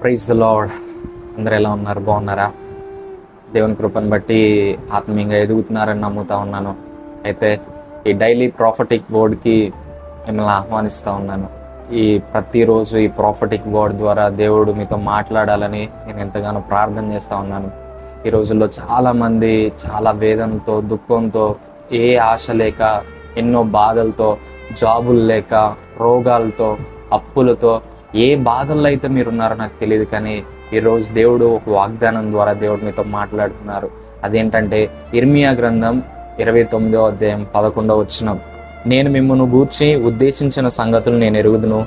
Praise lord అందరు ఎలా ఉన్నారు? బాగున్నారా? దేవుని కృపను బట్టి ఆత్మీయంగా ఎదుగుతున్నారని నమ్ముతా ఉన్నాను. అయితే ఈ డైలీ ప్రాఫిటిక్ వర్డ్కి మిమ్మల్ని ఆహ్వానిస్తూ ఉన్నాను. ఈ ప్రతిరోజు ఈ ప్రాఫిటిక్ వర్డ్ ద్వారా దేవుడు మీతో మాట్లాడాలని నేను ఎంతగానో ప్రార్థన చేస్తూ ఉన్నాను. ఈ రోజుల్లో చాలామంది చాలా వేదనతో దుఃఖంతో ఏ ఆశ లేక ఎన్నో బాధలతో జాబులు లేక రోగాలతో అప్పులతో ఏ బాధల్లో అయితే మీరు ఉన్నారో నాకు తెలియదు కానీ ఈరోజు దేవుడు ఒక వాగ్దానం ద్వారా దేవుడు మీతో మాట్లాడుతున్నారు. అదేంటంటే ఇర్మియా గ్రంథం ఇరవై తొమ్మిదో అధ్యాయం పదకొండవ వచ్చిన నేను మిమ్మల్ని గూర్చి ఉద్దేశించిన సంగతులు నేను ఎరుగుదును.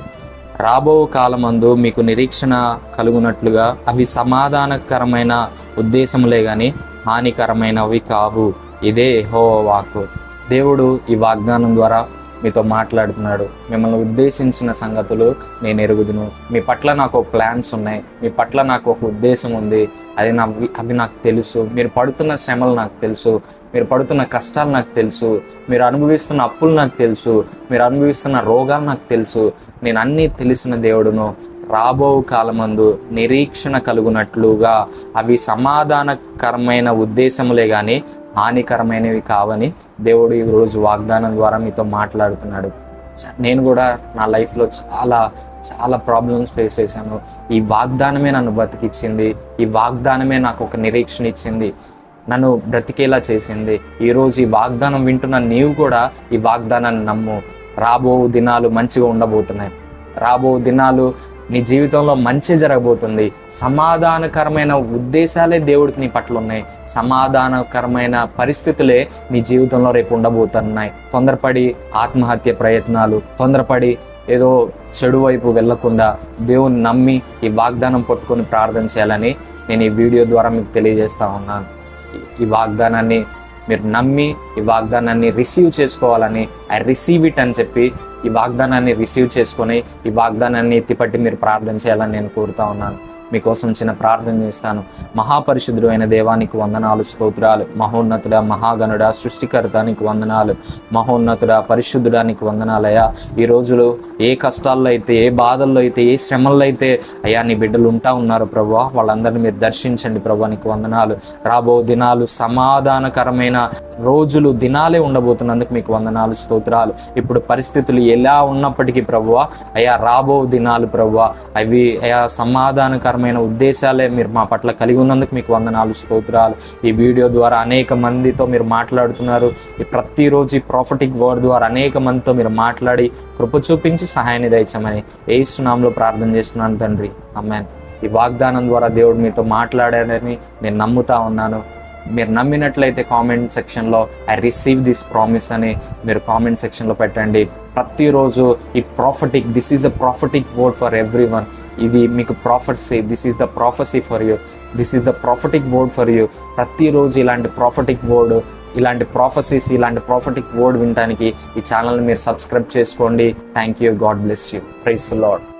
రాబో కాలమందు మీకు నిరీక్షణ కలుగునట్లుగా అవి సమాధానకరమైన ఉద్దేశములే గాని హానికరమైనవి కావు. ఇదే హో వాక్కు. దేవుడు ఈ వాగ్దానం ద్వారా మీతో మాట్లాడుతున్నాడు. మిమ్మల్ని ఉద్దేశించిన సంగతులు నేను ఎరుగుదును. మీ పట్ల నాకు ఒక ప్లాన్స్ ఉన్నాయి. మీ పట్ల నాకు ఒక ఉద్దేశం ఉంది. అది నా అవి నాకు తెలుసు. మీరు పడుతున్న శ్రమలు నాకు తెలుసు. మీరు పడుతున్న కష్టాలు నాకు తెలుసు. మీరు అనుభవిస్తున్న అప్పులు నాకు తెలుసు. మీరు అనుభవిస్తున్న రోగాలు నాకు తెలుసు. నేను అన్నీ తెలిసిన దేవుడును. రాబో కాలమందు నిరీక్షణ కలుగునట్లుగా అవి సమాధానకరమైన ఉద్దేశములే కానీ హానికరమైనవి కావని దేవుడు ఈరోజు వాగ్దానం ద్వారా మీతో మాట్లాడుతున్నాడు. నేను కూడా నా లైఫ్లో చాలా చాలా ప్రాబ్లమ్స్ ఫేస్ చేశాను. ఈ వాగ్దానమే నన్ను బతికిచ్చింది. ఈ వాగ్దానమే నాకు ఒక నిరీక్షణ ఇచ్చింది. నన్ను బ్రతికేలా చేసింది. ఈరోజు ఈ వాగ్దానం వింటున్న నీవు కూడా ఈ వాగ్దానాన్ని నమ్ము. రాబో దినాలు మంచిగా ఉండబోతున్నాయి. రాబో దినాలు నీ జీవితంలో మంచి జరగబోతుంది. సమాధానకరమైన ఉద్దేశాలే దేవుడికి నీ పట్ల ఉన్నాయి. సమాధానకరమైన పరిస్థితులే నీ జీవితంలో రేపు ఉండబోతున్నాయి. తొందరపడి ఆత్మహత్య ప్రయత్నాలు తొందరపడి ఏదో చెడు వైపు వెళ్ళకుండా దేవుని నమ్మి ఈ వాగ్దానం పట్టుకొని ప్రార్థన చేయాలని నేను ఈ వీడియో ద్వారా మీకు తెలియజేస్తా ఉన్నాను. ఈ- వాగ్దానాన్ని మీరు నమ్మి ఈ వాగ్దానాన్ని రిసీవ్ చేసుకోవాలని ఐ రిసీవ్ ఇట్ అని చెప్పి ఈ వాగ్దానాన్ని రిసీవ్ చేసుకొని ఈ వాగ్దానాన్ని ఎత్తిపట్టి మీరు ప్రార్థన చేయాలని నేను కోరుతా ఉన్నాను. మీకోసం చిన్న ప్రార్థన చేస్తాను. మహాపరిశుద్ధుడు అయిన దేవానికి వందనాలు స్తోత్రాలు. మహోన్నతుడ మహాగణుడ సృష్టికర్తానికి వందనాలు. మహోన్నతుడ పరిశుద్ధుడానికి వందనాలయ్యా ఈ రోజులు ఏ కష్టాల్లో అయితే ఏ బాధల్లో అయితే ఏ శ్రమల్లో అయితే అయ్యా నీ బిడ్డలు ఉంటా ఉన్నారు ప్రభు వాళ్ళందరినీ మీరు దర్శించండి ప్రభు నీకు వందనాలు. రాబో దినాలు సమాధానకరమైన రోజులు దినాలే ఉండబోతున్నందుకు మీకు వందనాలు స్తోత్రాలు. ఇప్పుడు పరిస్థితులు ఎలా ఉన్నప్పటికీ ప్రభువ అయా రాబో దినాలు ప్రభువ అవి అయా సమాధానకరమైన ఉద్దేశాలే మీరు మా పట్ల కలిగి ఉన్నందుకు మీకు వందనాలు స్తోత్రాలు. ఈ వీడియో ద్వారా అనేక మందితో మీరు మాట్లాడుతున్నారు. ఈ ప్రతిరోజు ఈ ప్రాఫిటిక్ వర్డ్ ద్వారా అనేక మందితో మీరు మాట్లాడి కృప చూపించి సహాయాన్ని దయచమని ఏ సునాంలో ప్రార్థన చేస్తున్నాను తండ్రి. అమ్మాన్ ఈ వాగ్దానం ద్వారా దేవుడు మీతో మాట్లాడాడని నేను నమ్ముతా ఉన్నాను. మీరు నమ్మినట్లయితే కామెంట్ సెక్షన్లో ఐ రిసీవ్ దిస్ ప్రామిస్ అని మీరు కామెంట్ సెక్షన్లో పెట్టండి. ప్రతిరోజు ఈ prophetic this is the prophetic word for every one ఇది మీకు prophecy this is the prophecy for you this is the prophetic word for you ప్రతిరోజు ఇలాంటి ప్రాఫిటిక్ వర్డ్ ఇలాంటి ప్రాఫసీస్ ఇలాంటి ప్రాఫిటిక్ వర్డ్ వినడానికి ఈ ఛానల్ని మీరు సబ్స్క్రైబ్ చేసుకోండి. Thank you God bless you praise Lord